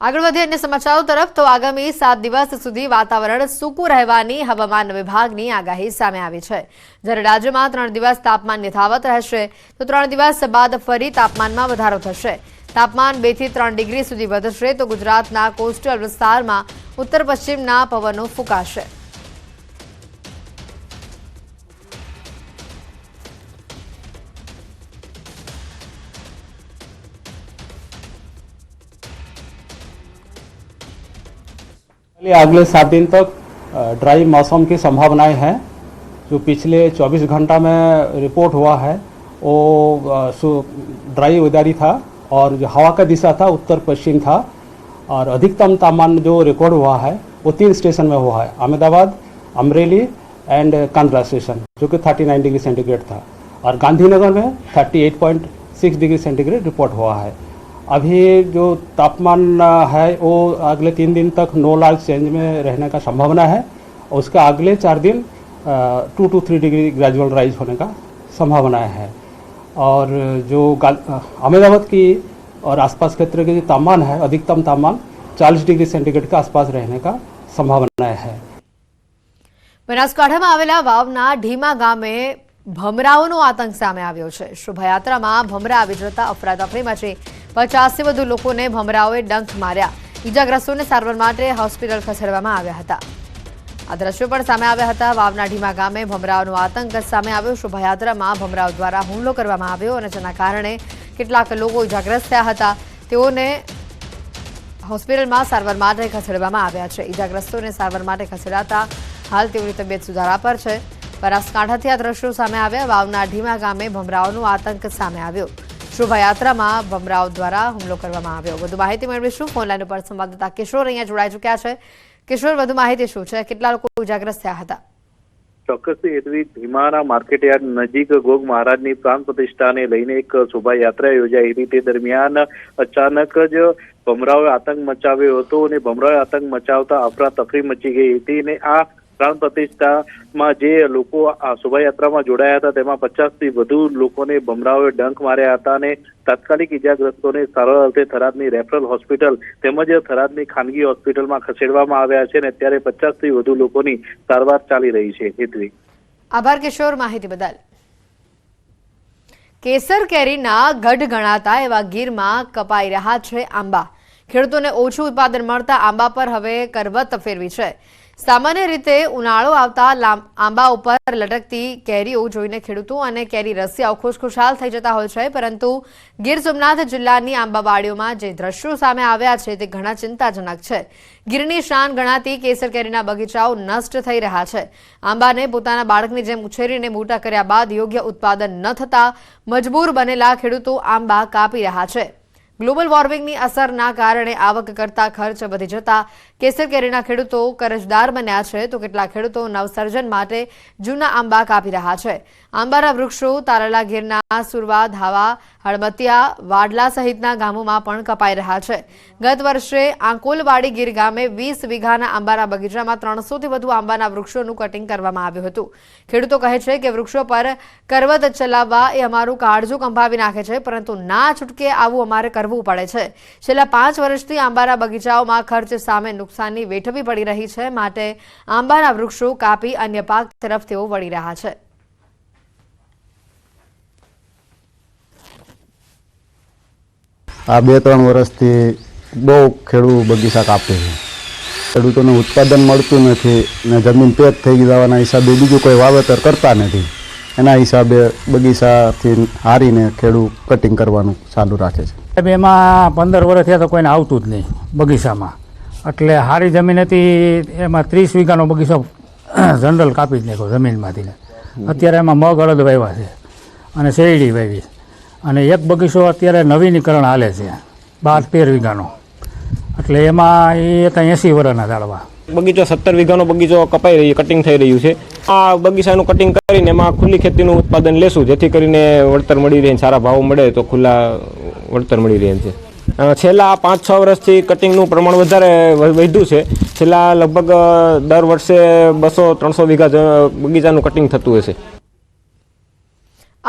આગળ વધીએ અન્ય સમાચારો તરફ. તો આગામી સાત દિવસ સુધી વાતાવરણ સૂકું રહેવાની હવામાન વિભાગની આગાહી સામે આવી છે. જ્યારે રાજ્યમાં ત્રણ દિવસ તાપમાન યથાવત રહેશે, તો ત્રણ દિવસ બાદ ફરી તાપમાનમાં વધારો થશે. તાપમાન બેથી ત્રણ ડિગ્રી સુધી વધશે, તો ગુજરાતના કોસ્ટલ વિસ્તારમાં ઉત્તર પશ્ચિમના પવનો ફૂંકાશે. अगले सात दिन तक ड्राई मौसम की संभावनाएँ हैं, जो पिछले 24 घंटा में रिपोर्ट हुआ है। वो ड्राई वेदरी था और जो हवा का दिशा था उत्तर पश्चिम था और अधिकतम तापमान जो रिकॉर्ड हुआ है, वो तीन स्टेशन में हुआ है, अहमदाबाद, अमरेली एंड कांद्रा स्टेशन, जो कि 39 डिग्री सेंटीग्रेड था। और गांधीनगर में 38.6 डिग्री सेंटीग्रेड रिपोर्ट हुआ है। अभी जो तापमान अ, है वो अगले तीन दिन तक नो लार्ज चेंज में रहने का संभावना है और उसका अगले चार दिन two to three degree gradual rise होने का संभावना है और जो गा- अ, अहमदाबाद की और आसपास क्षेत्र के जो तापमान है अधिकतम तापमान 40 डिग्री सेंटीग्रेड के आसपास रहने का संभावना है બનાસકાંઠામાં આવેલા વાવના ઢીમા ગામે ભમરાઓનો આતંક સામે આવ્યો છે શોભાયાત્રામાં ભમરા આવી જતા અફરાતફરી મચી પચાસથી વધુ લોકોને ભમરાઓએ ડંખ માર્યા. ઈજાગ્રસ્તોને સારવાર માટે હોસ્પિટલ ખસેડવામાં આવ્યા હતા. આ દ્રશ્યો પણ સામે આવ્યા હતા. વાવના ઢીમા ગામે ભમરાઓનો આતંક સામે આવ્યો. શોભાયાત્રામાં ભમરાઓ દ્વારા હુમલો કરવામાં આવ્યો અને જેના કારણે કેટલાક લોકો ઈજાગ્રસ્ત થયા હતા. તેઓને હોસ્પિટલમાં સારવાર માટે ખસેડવામાં આવ્યા છે. ઈજાગ્રસ્તોને સારવાર માટે ખસેડાતા હાલ તેઓની તબિયત સુધારા પર છે. બનાસકાંઠાથી આ દ્રશ્યો સામે આવ્યા. વાવના ઢીમા ગામે ભમરાઓનો આતંક સામે આવ્યો. શોભાયાત્રામાં બમરાઓ દ્વારા હુમલો કરવામાં આવ્યો. વધુ માહિતી મેળવીશું. ફોનલાઈન ઉપર સંવાદદાતા કિશોર અહીંયા જોડાઈ ચુક્યા છે. કિશોર, વધુ માહિતી શું છે? કેટલા લોકો ઇજાગ્રસ્ત થયા હતા? ચોક્કસથી એટલી ભીમાના માર્કેટયાર્ડ નજીક ગોગ મહારાજની પ્રાણ પ્રતિષ્ઠાને લઈને એક શોભાયાત્રા યોજાઈ હતી. તે દરમિયાન અચાનક જ ભમરાઓએ આતંક મચાવ્યો હતો અને ભમરાઓએ આતંક મચાવતા અફરાતફરી મચી ગઈ હતી અને આ પ્રાણ પ્રતિષ્ઠામાં જે લોકો આ શોભાયાત્રામાં જોડાયા હતા, તેમાં પચાસથી વધુ લોકોને ભમરાઓએ ડંખ માર્યા હતા અને તાત્કાલિક ઇજાગ્રસ્તોને સારવાર અર્થે થરાદની રેફરલ હોસ્પિટલ તેમજ થરાદની ખાનગી હોસ્પિટલમાં ખસેડવામાં આવ્યા છે અને અત્યારે પચાસથી વધુ લોકોની સારવાર ચાલી રહી છે. હેતવી. આભાર કિશોર, માહિતી બદલ. કેસર કેરીના ગઢ ગણાતા એવા ગીરમાં કપાઈ રહ્યા છે આંબા. ખેડૂતોને ઓછું ઉત્પાદન મળતા આંબા પર હવે કરવત ફેરવી છે. સામાન્ય રીતે ઉનાળો આવતા આંબા ઉપર લટકતી કેરીઓ જોઈને ખેડૂતો અને કેરી રસિયાઓ ખુશખુશાલ થઈ જતા હોય છે, પરંતુ ગીર સોમનાથ જિલ્લાની આંબાવાડીઓમાં જે દ્રશ્યો સામે આવ્યા છે તે ઘણા ચિંતાજનક છે. ગીરની શાન ગણાતી કેસર કેરીના બગીચાઓ નષ્ટ થઈ રહ્યા છે. આંબાને પોતાના બાળકની જેમ ઉછેરીને મોટા કર્યા બાદ યોગ્ય ઉત્પાદન ન થતા મજબૂર બનેલા ખેડૂતો આંબા કાપી રહ્યા છે. ગ્લોબલ વોર્મિંગની અસરના કારણે આવક કરતા ખર્ચ વધી જતા. કેસર કેરીના ખેડૂતો કરજદાર બન્યા છે તો કેટલાક ખેડૂતો નવસર્જન માટે જૂના આંબા કાપી રહ્યા છે. આંબાના વૃક્ષો તારલા ગીરના સુરવા, ધાવા, હળમતિયા, વાડલા સહિતના ગામોમાં પણ કપાઈ રહ્યા છે. ગત વર્ષે આંકોલવાડી ગીર ગામે વીસ વીઘાના આંબાના બગીચામાં ત્રણસોથી વધુ આંબાના વૃક્ષોનું કટિંગ કરવામાં આવ્યું હતું. ખેડૂતો કહે છે કે વૃક્ષો પર કરવત ચલાવવા એ અમારું કાળજું કંભાવી નાખે છે, પરંતુ ના છૂટકે આવું અમારે કરવું પડે છે. છેલ્લા પાંચ વર્ષથી આંબાના બગીચાઓમાં ખર્ચ સામે નુકસાનની વેઠવી પડી રહી છે. માટે આંબાના વૃક્ષો કાપી અન્ય પાક તરફ તેઓ વળી રહ્યા છે. આ બે ત્રણ વર્ષથી બહુ ખેડૂત બગીચા કાપે છે. ખેડૂતોને ઉત્પાદન મળતું નથી ને જમીન પેક થઈ જવાના હિસાબે બીજું કોઈ વાવેતર કરતા નથી. એના હિસાબે બગીચાથી હારીને ખેડૂત કટિંગ કરવાનું ચાલુ રાખે છે. સાહેબ, એમાં પંદર વર્ષ થયા તો કોઈને આવતું જ નહીં બગીચામાં. એટલે સારી જમીન હતી, એમાં ત્રીસ વીઘાનો બગીચો જનરલ કાપી જ નાખ્યો જમીનમાંથી અત્યારે એમાં મગ, અડદ વાવ્યા છે અને શેરડી વાવી. અને એક બગીચો અત્યારે નવીનીકરણ હાલે છે, બાર, તેર વીઘાનો. એટલે એમાં એ ત્યાં એંસી વર્ષના ઝાડવા. બગીચો સત્તર વીઘાનો બગીચો કપાઈ રહી કટિંગ થઈ રહ્યું છે. આ બગીચાનું કટિંગ કરીને એમાં ખુલ્લી ખેતીનું ઉત્પાદન લેશું, જેથી કરીને વળતર મળી રહે સારા ભાવ મળે તો ખુલ્લા વળતર મળી રહે છે. છેલ્લા પાંચ છ વર્ષથી કટિંગનું પ્રમાણ વધારે વધ્યું છે. છેલ્લા લગભગ દર વર્ષે બસો, ત્રણસો વીઘા બગીચાનું કટિંગ થતું હશે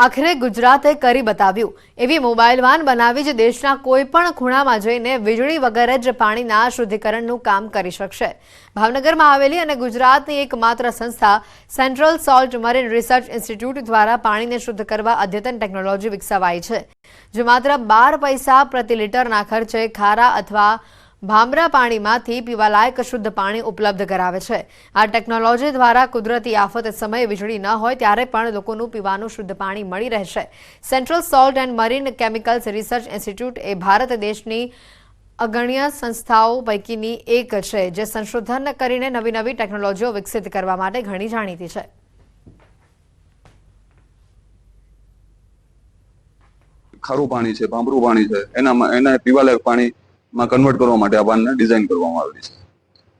આખરે ગુજરાતે કરી બતાવ્યું. એવી મોબાઈલ વાન બનાવી જે દેશના કોઈ પણ ખૂણામાં જઈને વીજળી વગર જ પાણીના શુદ્ધિકરણનું કામ કરી શકશે. ભાવનગરમાં આવેલી અને ગુજરાતની એકમાત્ર સંસ્થા central salt marine research institute દ્વારા પાણીને શુદ્ધ કરવા અદ્યતન ટેકનોલોજી વિકસાવાઈ છે. જે માત્ર બાર પૈસા પ્રતિ લીટરના ખર્ચે ખારા અથવા ભામરા પાણીમાંથી પીવાલાયક શુદ્ધ પાણી ઉપલબ્ધ કરાવે છે. આ ટેકનોલોજી દ્વારા કુદરતી આફત સમયે વીજળી ન હોય ત્યારે પણ લોકોનું પીવાનું શુદ્ધ પાણી મળી રહેશે. Central salt and marine chemicals research institute એ ભારત દેશની અગણ્ય સંસ્થાઓ પૈકીની એક છે, જે સંશોધન કરીને નવી નવી ટેકનોલોજીઓ વિકસિત કરવા માટે ઘણી જાણીતી છે. ખારું પાણી છે, ભાંભરું પાણી છે, એનામાં એના પીવાલાયક પાણીમાં કન્વર્ટ કરવા માટે આ વાનને ડિઝાઇન કરવામાં આવેલી છે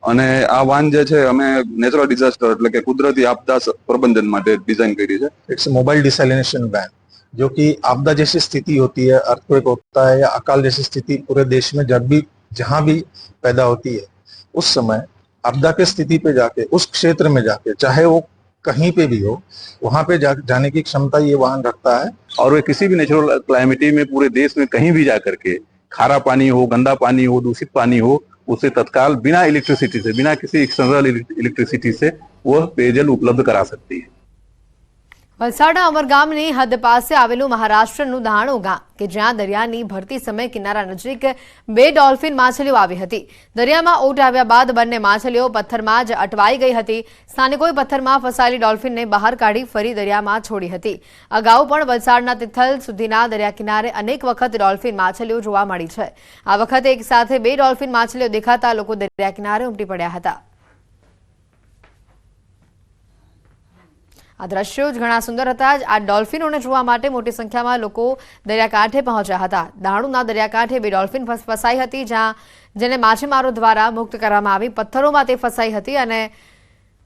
અને આ વાન જે છે અમે નેચરલ ડિઝાસ્ટર એટલે કે કુદરતી આપદા સ- પ્રબંધન માટે ડિઝાઇન કરી છે इट्स मोबाइल डिसैलिनेशन वैन जो कि आपदा जैसी स्थिति होती है अर्थक्वेक होता है या अकाल जैसी स्थिति पूरे देश में जब भी जहां भी पैदा होती है उस समय आपदा के स्थिति पे जाके उस क्षेत्र में जाके चाहे वो कहीं पे भी हो वहां पे जा, जाने की क्षमता ये वाहन रखता है और वे किसी भी नेचुरल क्लाइमेटी में पूरे देश में कहीं भी जा करके खारा पानी हो गंदा पानी हो दूषित पानी हो उसे तत्काल बिना इलेक्ट्रिसिटी से बिना किसी एक्सटर्नल इलेक्ट्रिसिटी से वह पेयजल उपलब्ध करा सकती है વલસાડના અમરગામની હદ પાસે આવેલું મહારાષ્ટ્રનું દાણો ગામ કે જ્યાં દરિયાની ભરતી સમયે કિનારા નજીક બે ડોલ્ફિન માછલીઓ આવી હતી. દરિયામાં ઓટ આવ્યા બાદ બંને માછલીઓ પથ્થરમાં જ અટવાઈ ગઈ હતી. સ્થાનિકોએ પથ્થરમાં ફસાયેલી ડોલ્ફિનને બહાર કાઢી ફરી દરિયામાં છોડી હતી. અગાઉ પણ વલસાડના તિથલ સુધીના દરિયા કિનારે અનેક વખત ડોલ્ફિન માછલીઓ જોવા મળી છે. આ વખતે એક સાથે બે ડોલ્ફિન માછલીઓ દેખાતા લોકો દરિયા કિનારે ઉમટી પડ્યા હતા. આ દ્રશ્યો જ ઘણા સુંદર હતા. આ ડોલ્ફિનોને જોવા માટે મોટી સંખ્યામાં લોકો દરિયાકાંઠે પહોંચ્યા હતા. દાણુના દરિયાકાંઠે બે ડોલ્ફિન ફસાઈ હતી, જ્યાં જેને માછીમારો દ્વારા મુક્ત કરવામાં આવી. પથ્થરોમાં તે ફસાઈ હતી અને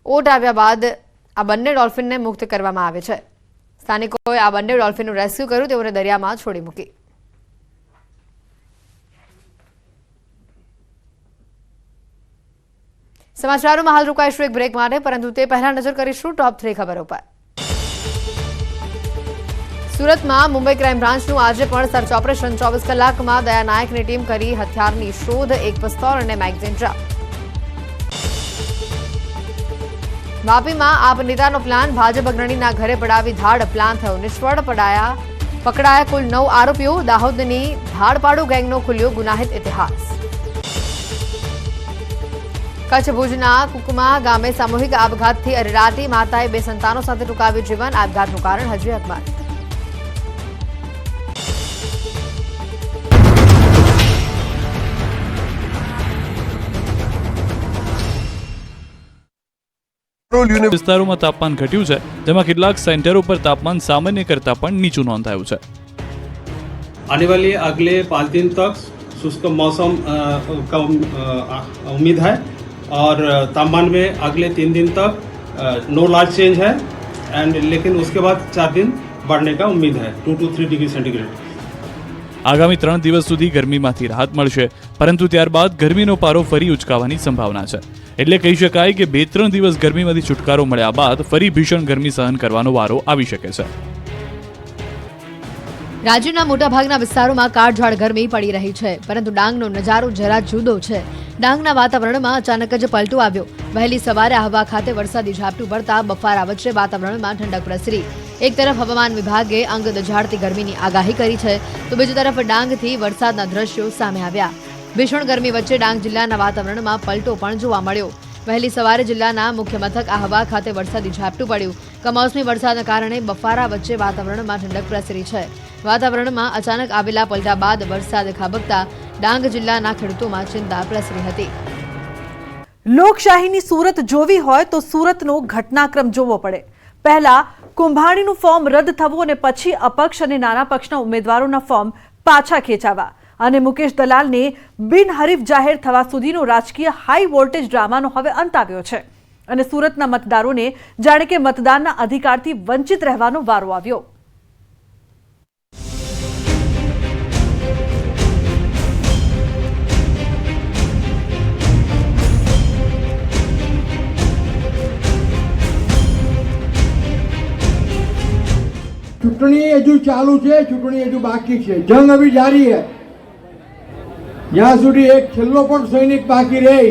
ઓટ આવ્યા બાદ આ બંને ડોલ્ફિનને મુક્ત કરવામાં આવે છે. સ્થાનિકોએ આ બંને ડોલ્ફિનનું રેસ્ક્યુ કર્યું. તેઓને દરિયામાં છોડી મૂકી. સમાચારોમાં હાલ રોકાઈશું એક બ્રેક માટે, પરંતુ તે પહેલા નજર કરીશું ટોપ થ્રી ખબરો પર. સુરતમાં મુંબઈ ક્રાઇમ બ્રાન્ચનું આજે પણ સર્ચ ઓપરેશન ચોવીસ કલાકમાં દયા નાયકની ટીમ કરી હથિયારની શોધ, એક પિસ્તોલ અને મેગઝીન જપ્ત વાપીમાં આપ નેતાનો પ્લાન ભાજપ અગ્રણીના ઘરે પડાવી ધાડ પ્લાન થયો નિષ્ફળ, પડાયા, પકડાયા કુલ નવ આરોપીઓ, દાહોદની ધાડપાડુ ગેંગનો ખુલ્યો ગુનાહિત ઇતિહાસ. કચ્છ ભુજના કુકમા ગામે સામૂહિક આપઘાતથી અરેરાટી માતાએ બે સંતાનો સાથે ટૂંકાવ્યું જીવન આપઘાતનું કારણ હજી અકબંધ વિસ્તારોમાં તાપમાન ઘટ્યું છે જેમાં કેટલાક સેન્ટરો પર તાપમાન સામાન્ય કરતાં પણ નીચું નોંધાયું છે आने वाले अगले पाँच दिन तक शुष्क मौसम अ, का अ, उम्मीद है और तापमान में अगले तीन दिन तक नो लार्ज चेंज है एंड लेकिन उसके बाद चार दिन बढ़ने का उम्मीद है two to three degree centigrade આગામી ત્રણ દિવસ સુધી ગરમીમાંથી રાહત મળશે પરંતુ ત્યારબાદ ગરમીનો પારો ફરી ઉચકાવાની સંભાવના છે એટલે કહી શકાય કે બે ત્રણ દિવસ ગરમીમાંથી છુટકારો મળ્યા બાદ ફરી ભીષણ ગરમી સહન કરવાનો વારો આવી શકે છે રાજ્યના મોટાભાગના વિસ્તારોમાં કાળઝાળ ગરમી પડી રહી છે, પરંતુ ડાંગનો નજારો જરા જુદો છે. ડાંગના વાતાવરણમાં અચાનક જ પલટો આવ્યો. વહેલી સવારે આહવા ખાતે વરસાદી ઝાપટું પડતા બફારા વચ્ચે વાતાવરણમાં ઠંડક પ્રસરી. એક તરફ હવામાન વિભાગે અંગ દઝાડતી ગરમીની આગાહી કરી છે, તો બીજી તરફ ડાંગથી વરસાદના દ્રશ્યો સામે આવ્યા. ભીષણ ગરમી વચ્ચે ડાંગ જિલ્લાના વાતાવરણમાં પલટો પણ જોવા મળ્યો. વહેલી સવારે જિલ્લાના મુખ્ય મથક આહવા ખાતે વરસાદી ઝાપટું પડ્યું. કમોસમી વરસાદના કારણે બફારા વચ્ચે વાતાવરણમાં ઠંડક પ્રસરી છે. વાતાવરણમાં અચાનક આવેલા પલટા બાદ વરસાદ ખાબકતા ડાંગ જિલ્લાના ખેડૂતોમાં ચિંતા પ્રસરી હતી. લોકશાહીની સુરત જોવી હોય તો સુરતનો ઘટનાક્રમ જોવો પડે. પહેલા કુંભાણીનું ફોર્મ રદ થવું અને પછી અપક્ષ અને નાના પક્ષના ઉમેદવારોના ફોર્મ પાછા ખેંચાવા. અને મુકેશ દલાલને બિનહરીફ જાહેર થવા સુધીનો રાજકીય હાઈ વોલ્ટેજ ડ્રામાનો હવે અંત આવ્યો છે. અને સુરતના મતદારોને જાણે કે મતદાનના અધિકારથી વંચિત રહેવાનો વારો આવ્યો. ચૂંટણી હજુ ચાલુ છે, ચૂંટણી હજુ બાકી છે. જંગ અભી જારી है જ્યાં સુધી એક છેલ્લો પણ સૈનિક બાકી રહે,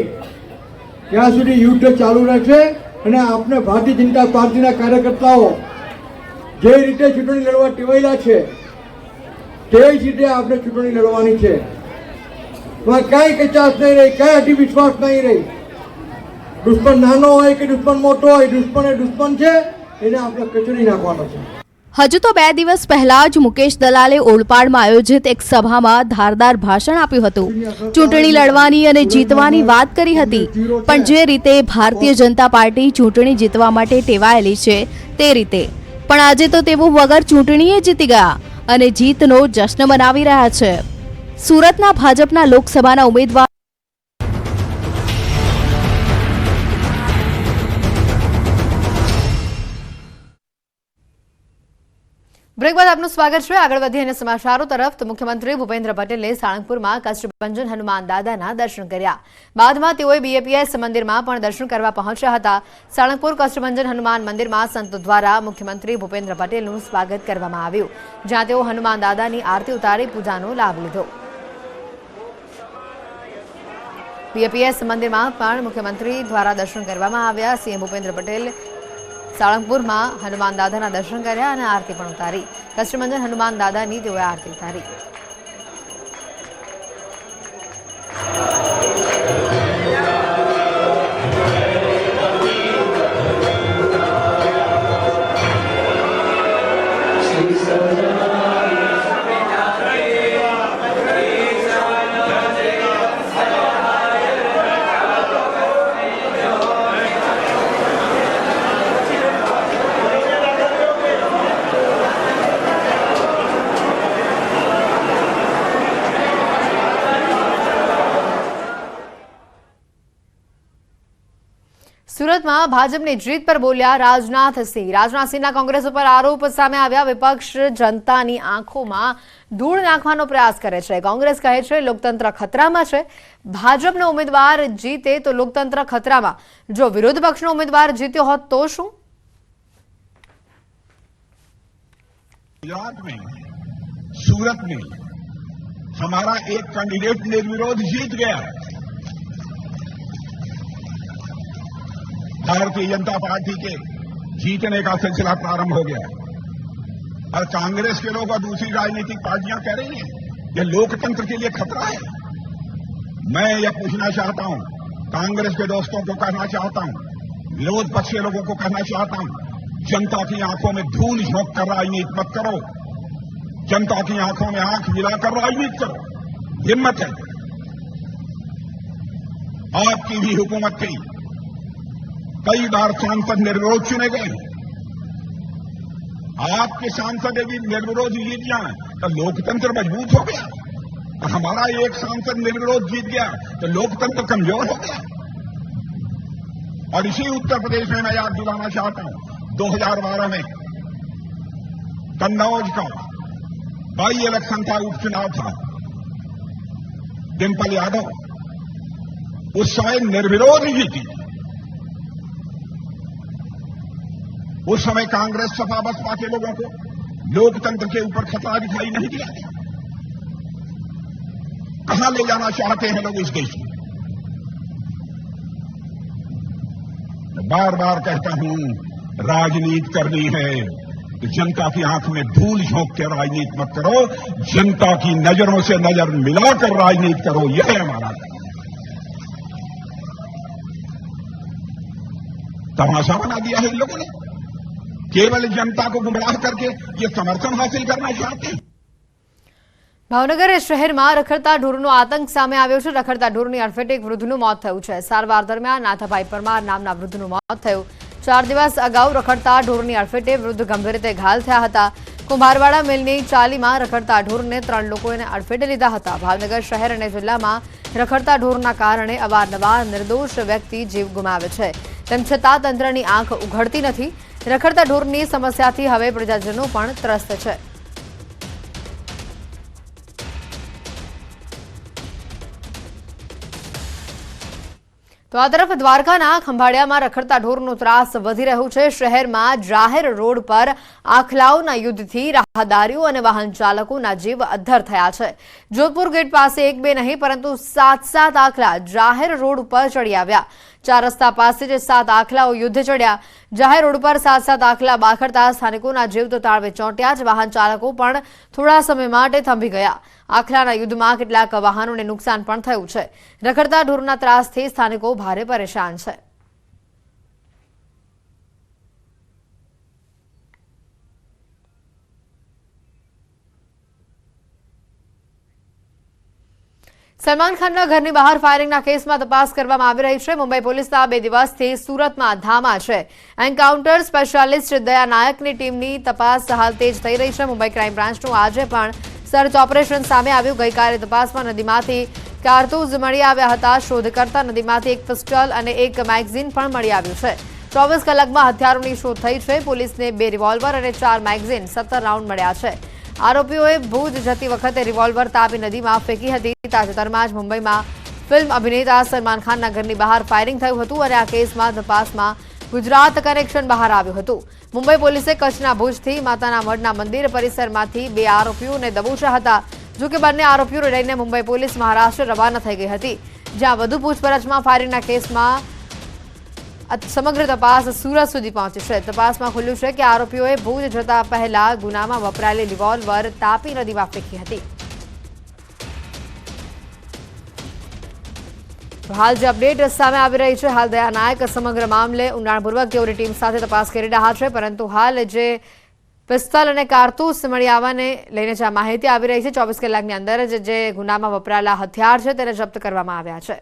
ત્યાં સુધી યુદ્ધ ચાલુ રહેશે અને આપણે ભારતીય જનતા પાર્ટીના કાર્યકર્તાઓ જે રીતે ચૂંટણી લડવા ટેવાયેલા છે, તે જ રીતે આપણે ચૂંટણી લડવાની છે. કાંઈ કચાશ નહીં રહી, કાંઈ અતિ વિશ્વાસ નહીં રહી. દુશ્મન નાનો હોય કે દુશ્મન મોટો હોય, દુશ્મન એ દુશ્મન છે, એને આપણે કચડી નાખવાનો છે. હજુ તો બે દિવસ પહેલા જ મુકેશ દલાલે ઓલપાડમાં આયોજિત એક સભામાં ધારદાર ભાષણ આપ્યું હતું. ચૂંટણી લડવાની અને જીતવાની વાત કરી હતી, પણ જે રીતે ભારતીય જનતા પાર્ટી ચૂંટણી જીતવા માટે ટેવાયેલી છે, તે રીતે. પણ આજે તો તેઓ વગર ચૂંટણીએ જીતી ગયા અને જીતનો જશ્ન મનાવી રહ્યા છે. સુરતના ભાજપના લોકસભાના ઉમેદવાર બ્રેક બાદ આપનું સ્વાગત છે. આગળ વધીએ અને સમાચારો તરફ. તો મુખ્યમંત્રી ભૂપેન્દ્ર પટેલે સાળંગપુરમાં કષ્ટભંજન હનુમાન દાદાના દર્શન કર્યા. બાદમાં તેઓએ બીએપીએસ મંદિરમાં પણ દર્શન કરવા પહોંચ્યા હતા. સાળંગપુર કષ્ટભંજન હનુમાન મંદિરમાં સંતો દ્વારા મુખ્યમંત્રી ભૂપેન્દ્ર પટેલનું સ્વાગત કરવામાં આવ્યું. જ્યાં તેઓ હનુમાન દાદાની આરતી ઉતારી પૂજાનો લાભ લીધો. બીએપીએસ મંદિરમાં પણ મુખ્યમંત્રી દ્વારા દર્શન કરવામાં આવ્યા. સીએમ ભૂપેન્દ્ર પટેલ સાળંગપુરમાં હનુમાન દાદાના દર્શન કર્યા અને આરતી પણ ઉતારી. કષ્ટમંજન હનુમાન દાદાની તેઓએ આરતી ઉતારી. ભાજપની જીત પર બોલ્યા રાજનાથસિંહ રાજનાથસિંહના કોંગ્રેસ ઉપર આરોપ સામે આવ્યા વિપક્ષ જનતાની આંખોમાં ધૂળ નાખવાનો પ્રયાસ કરે છે કોંગ્રેસ કહે છે લોકતંત્ર ખતરામાં છે ભાજપનો ઉમેદવાર જીતે તો લોકતંત્ર ખતરામાં જો વિરોધ પક્ષનો ઉમેદવાર જીત્યો હોત તો શું गुजरात में सूरत में हमारा एक कैंडिडेट निर्विरोध जीत गया भारतीय जनता पार्टी के जीतने का सिलसिला प्रारंभ हो गया और कांग्रेस के लोग और दूसरी राजनीतिक पार्टियाँ कह रही हैं, ये लोकतंत्र के लिए खतरा है। मैं यह पूछना चाहता हूँ, कांग्रेस के दोस्तों को कहना चाहता हूँ, विरोध पक्ष के लोगों को कहना चाहता हूँ, जनता की आँखों में धूल झोंक कर राजनीति मत करो। जनता की आँखों में आँख मिलाकर राजनीति करो। हिम्मत है। आपकी भी हुकूमत थी। कई बार सांसद निर्विरोध चुने गए। आपके सांसद यदि निर्विरोध जीत जाए तो लोकतंत्र मज़बूत हो गया। और हमारा एक सांसद निर्विरोध जीत गया तो लोकतंत्र कमज़ोर हो गया। और इसी उत्तर प्रदेश में मैं याद दिलाना चाहता हूँ 2012 में कन्नौज का बाई इलेक्शन था, उपचुनाव था। डिम्पल यादव, उस समय निर्विरोध जीती। उस समय कांग्रेस सपा बसपा के लोगों को लोकतंत्र के ऊपर खतरा दिखाई नहीं दिया कहाँ ले जाना चाहते हैं लोग इस देश में? बार बार कहता हूँ, राजनीति करनी है तो जनता की आँख में धूल झोंक के राजनीति मत करो, जनता की नज़रों से नज़र मिलाकर राजनीति करो, यह है हमारा। तमाशा बना दिया है इन लोगों ने। केवल जनता को गुमराह करके ये समर्थन हासिल करना चाहते हैं ભાવનગર શહેરમાં રખડતા ઢોરનો આતંક સામે આવ્યો છે રખડતા ઢોરની અડફેટે એક વૃદ્ધનું મોત થયું છે સારવાર દરમિયાન નાથાભાઈ પરમાર નામના વૃદ્ધનું મોત થયું ચાર દિવસ અગાઉ રખડતા ઢોરની અડફેટે વૃદ્ધ ગંભીર રીતે ઘાયલ થયા હતા કુંભારવાડા મિલની ચાલીમાં રખડતા ઢોરને ત્રણ લોકોએ અડફેટે લીધા હતા ભાવનગર શહેર અને જિલ્લામાં રખડતા ઢોરના કારણે અવારનવાર નિર્દોષ વ્યક્તિ જીવ ગુમાવે છે તેમ છતાં તંત્રની આંખ ઉઘડતી નથી રખડતા ઢોરની સમસ્યાથી હવે પ્રજાજનો પણ ત્રસ્ત છે. તો આ તરફ દ્વારકાના ખંભાળિયામાં રખડતા ઢોરનો ત્રાસ વધી રહ્યો છે. શહેરમાં જાહેર રોડ પર આખલાઓના યુદ્ધથી રાહદારીઓ અને વાહન ચાલકોના જીવ અદ્ધર થયા છે. જોધપુર ગેટ પાસે એક બે નહીં, પરંતુ સાત સાત આખલા જાહેર રોડ ઉપર ચડી આવ્યા. ચાર રસ્તા પાસે જે સાત આખલાઓ યુદ્ધ ચડ્યા. જાહેર રોડ પર સાત સાત આખલા બાખડતા સ્થાનિકોના જીવ તો તાળવે ચોંટ્યા જ. વાહન ચાલકો પણ થોડા સમય માટે થંભી ગયા. આખલાના યુદ્ધમાં કેટલાક વાહનોને નુકસાન પણ થયું છે. રખડતા ઢોરના ત્રાસથી સ્થાનિકો ભારે પરેશાન છે. સલમાન ખાનના ઘરની બહાર ફાયરિંગના કેસમાં તપાસ કરવામાં આવી રહી છે. મુંબઈ પોલીસના બે દિવસથી સુરતમાં ધામા છે. એન્કાઉન્ટર સ્પેશિયાલિસ્ટ દયા નાયકની ટીમની તપાસ હાલ તેજ થઈ રહી છે. મુંબઈ ક્રાઇમ બ્રાન્ચનું આજે પણ સર્ચ ઓપરેશન સામે આવ્યું. ગઈકાલે તપાસમાં નદીમાંથી કારતૂસ મળી આવ્યા હતા. શોધ કરતા નદીમાંથી એક પિસ્ટલ અને એક મેગઝીન પણ મળી આવ્યું છે. ચોવીસ કલાકમાં હથિયારોની શોધ થઈ છે. પોલીસને બે રિવોલ્વર અને ચાર મેગઝીન સત્તર રાઉન્ડ મળ્યા છે. આરોપીઓએ ભુજ જતી વખતે રિવોલ્વર તાપી નદીમાં ફેંકી હતી. તાજેતરમાં જ મુંબઈમાં ફિલ્મ અભિનેતા સલમાન ખાનના ઘરની બહાર ફાયરિંગ થયું હતું અને આ કેસમાં તપાસમાં ગુજરાત કનેક્શન બહાર આવ્યું હતું. મુંબઈ પોલીસે કચ્છના ભુજથી માતાના મઢના મંદિર પરિસરમાંથી બે આરોપીઓને દબોચ્યા હતા. જોકે બંને આરોપીઓને લઈને મુંબઈ પોલીસ મહારાષ્ટ્ર રવાના થઈ ગઈ હતી. જ્યાં વધુ પૂછપરછમાં ફાયરિંગના કેસમાં સમગ્ર તપાસ સુરત સુધી પહોંચી છે. તપાસમાં ખુલ્યું છે કે આરોપીઓએ ભુજ જતા પહેલા ગુનામાં વપરાયેલી રિવોલ્વર તાપી નદીમાં ફેંકી હતી. હાલ જે અપડેટ સામે આવી રહી છે, હાલ દયા નાયક સમગ્ર મામલે ઊંડાણપૂર્વક તેઓની ટીમ સાથે તપાસ કરી રહ્યા છે, પરંતુ હાલ જે પિસ્તલ અને કારતૂસ મળી આવવાને લઈને જે માહિતી આવી રહી છે, ચોવીસ કલાકની અંદર જે ગુનામાં વપરાયેલા હથિયાર છે, તેને જપ્ત કરવામાં આવ્યા છે.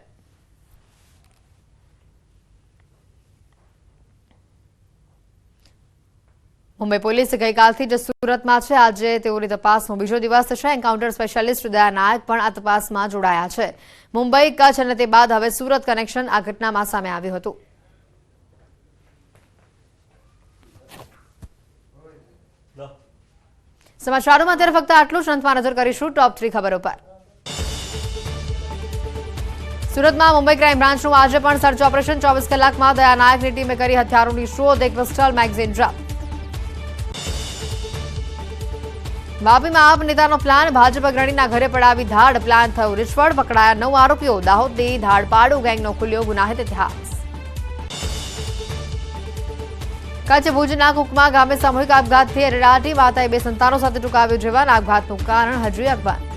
મુંબઈ પોલીસ ગઈકાલથી જ સુરતમાં છે. આજે તેઓની તપાસનો બીજો દિવસ છે એન્કાઉન્ટર સ્પેશિયાલિસ્ટ દયા નાયક પણ આ તપાસમાં જોડાયા છે. મુંબઈ કચ્છ અને તે બાદ હવે સુરત કનેક્શન આ ઘટનામાં સામે આવ્યું હતું. સમાચારોમાં અત્યારે ફક્ત આટલું જ. અંતમાં નજર કરીશું ટોપ થ્રી ખબરો પર. સુરતમાં મુંબઈ ક્રાઇમ બ્રાન્ચનું આજે પણ સર્ચ ઓપરેશન ચોવીસ કલાકમાં. દયા નાયકની ટીમે કરી હથિયારોની શોધ. એક પિસ્ટલ મેગઝીન જપ્ત વાપીમાં આપ નેતાનો પ્લાન ભાજપ અગ્રણીના ઘરે પડાવી ધાડ પ્લાન થયો રિશ્વત, પકડાયા નવ આરોપીઓ. દાહોદની ધાડપાડુ ગેંગનો ખુલ્યો ગુનાહિત ઇતિહાસ. કચ્છ ભુજના કુકમા ગામે સામૂહિક આપઘાતથી અરેરાટી માતાએ બે સંતાનો સાથે ટૂંકાવ્યું જીવન આપઘાતનું કારણ હજુ અકબંધ